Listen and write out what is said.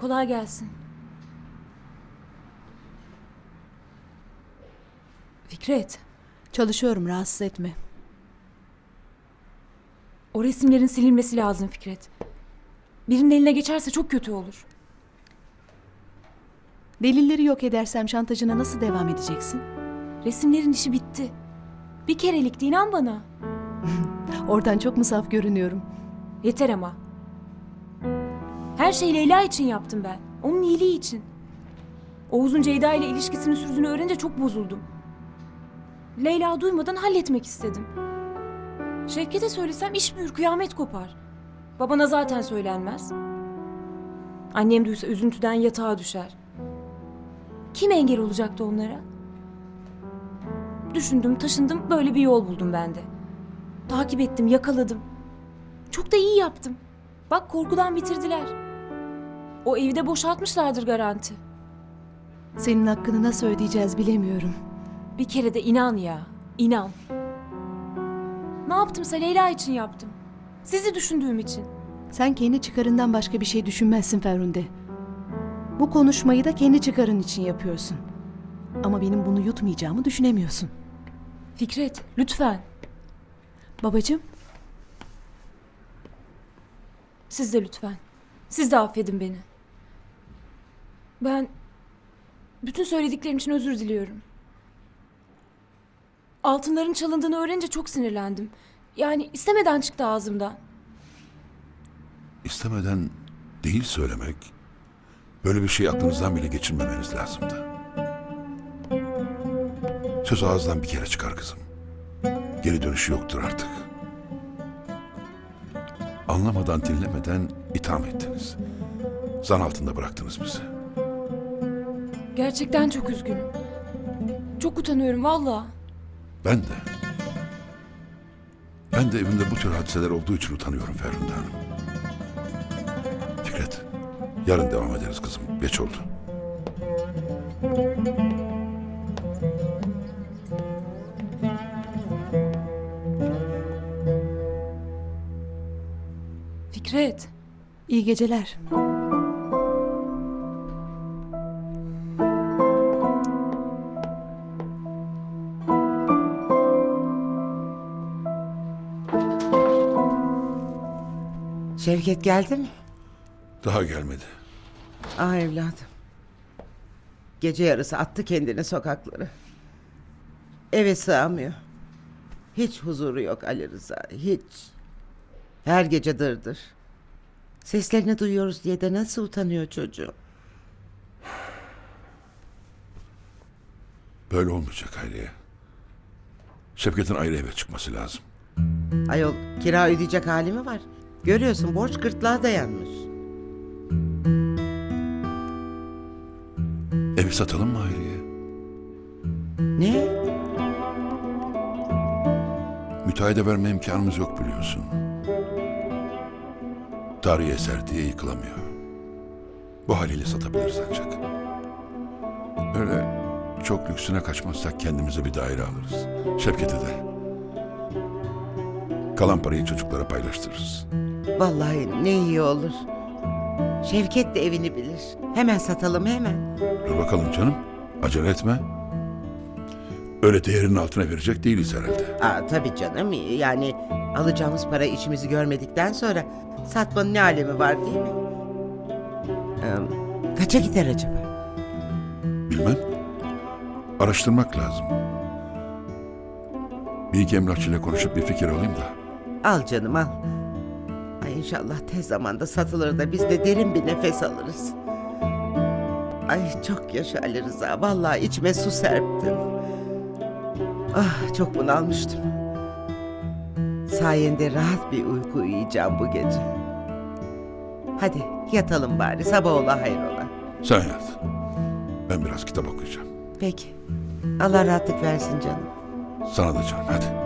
Kolay gelsin. Fikret, Çalışıyorum rahatsız etme. o resimlerin silinmesi lazım Fikret. Birinin eline geçerse çok kötü olur. Delilleri yok edersem şantajına nasıl devam edeceksin? Resimlerin işi bitti. Bir kerelikti inan bana. Oradan çok mu saf görünüyorum? Yeter ama. Her şeyi Leyla için yaptım ben. Onun iyiliği için. Oğuz'un Ceyda ile ilişkisinin sürdüğünü öğrenince çok bozuldum. Leyla duymadan halletmek istedim. Şevket'e söylesem iş büyür, kıyamet kopar. Babana zaten söylenmez. Annem duysa üzüntüden yatağa düşer. Kim engel olacaktı onlara? Düşündüm, taşındım, böyle bir yol buldum ben de. Takip ettim, yakaladım. Çok da iyi yaptım. Bak korkudan bitirdiler. O evi de boşaltmışlardır garanti. Senin hakkını nasıl ödeyeceğiz bilemiyorum. Bir kere de inan ya. inan. Ne yaptımsa Leyla için yaptım. Sizi düşündüğüm için. Sen kendi çıkarından başka bir şey düşünmezsin Ferhunde. Bu konuşmayı da kendi çıkarın için yapıyorsun. Ama benim bunu yutmayacağımı düşünemiyorsun. Fikret, lütfen. Babacığım, Siz de lütfen. Siz de affedin beni. Ben bütün söylediklerim için özür diliyorum. Altınların çalındığını öğrenince çok sinirlendim. Yani istemeden çıktı ağzımdan. İstemeden değil söylemek, böyle bir şey aklınızdan bile geçirmemeniz lazımdı. Söz ağızdan bir kere çıkar kızım. Geri dönüşü yoktur artık. Anlamadan dinlemeden itham ettiniz. Zan altında bıraktınız bizi. Gerçekten çok üzgünüm. Çok utanıyorum valla. Ben de. Ben de evimde bu tür hadiseler olduğu için utanıyorum Ferhunde Hanım. Fikret, yarın devam ederiz kızım. Geç oldu. Fikret. iyi geceler. Şevket geldi mi? Daha gelmedi. Ah evladım. Gece yarısı attı kendini sokaklara. Eve sığamıyor. Hiç huzuru yok Ali Rıza, hiç. Her gece dırdır. Seslerini duyuyoruz diye de nasıl utanıyor çocuğum. Böyle olmayacak Hayriye. Şevket'in ayrı eve çıkması lazım. Ayol kira ödeyecek hali mi var? Görüyorsun borç gırtlağa dayanmış. Evi satalım mı Hayriye? Ne? Müteahhide verme imkanımız yok biliyorsun. Tarihi eser diye yıkılamıyor. Bu haliyle satabiliriz ancak. Öyle çok lüksüne kaçmazsak kendimize bir daire alırız. Şevket'e de. Kalan parayı çocuklara paylaştırırız. Vallahi ne iyi olur. Şevket de evini bilir. Hemen satalım hemen. Dur bakalım canım. Acele etme. Öyle değerinin altına verecek değiliz herhalde. Aa, tabii canım yani alacağımız para işimizi görmedikten sonra satmanın ne alemi var değil mi? Ee, kaça gider acaba? Bilmem. Araştırmak lazım. Bir iki emlakçıyla konuşup bir fikir alayım da. Al canım al. İnşallah tez zamanda satılır da biz de derin bir nefes alırız. Ay çok yaşa Ali Rıza. Vallahi içime su serptin. Ah çok bunalmıştım. Sayende rahat bir uyku uyuyacağım bu gece. Hadi yatalım bari sabah ola hayrola. Sen yat. Ben biraz kitap okuyacağım. Peki. Allah rahatlık versin canım. Sana da canım hadi.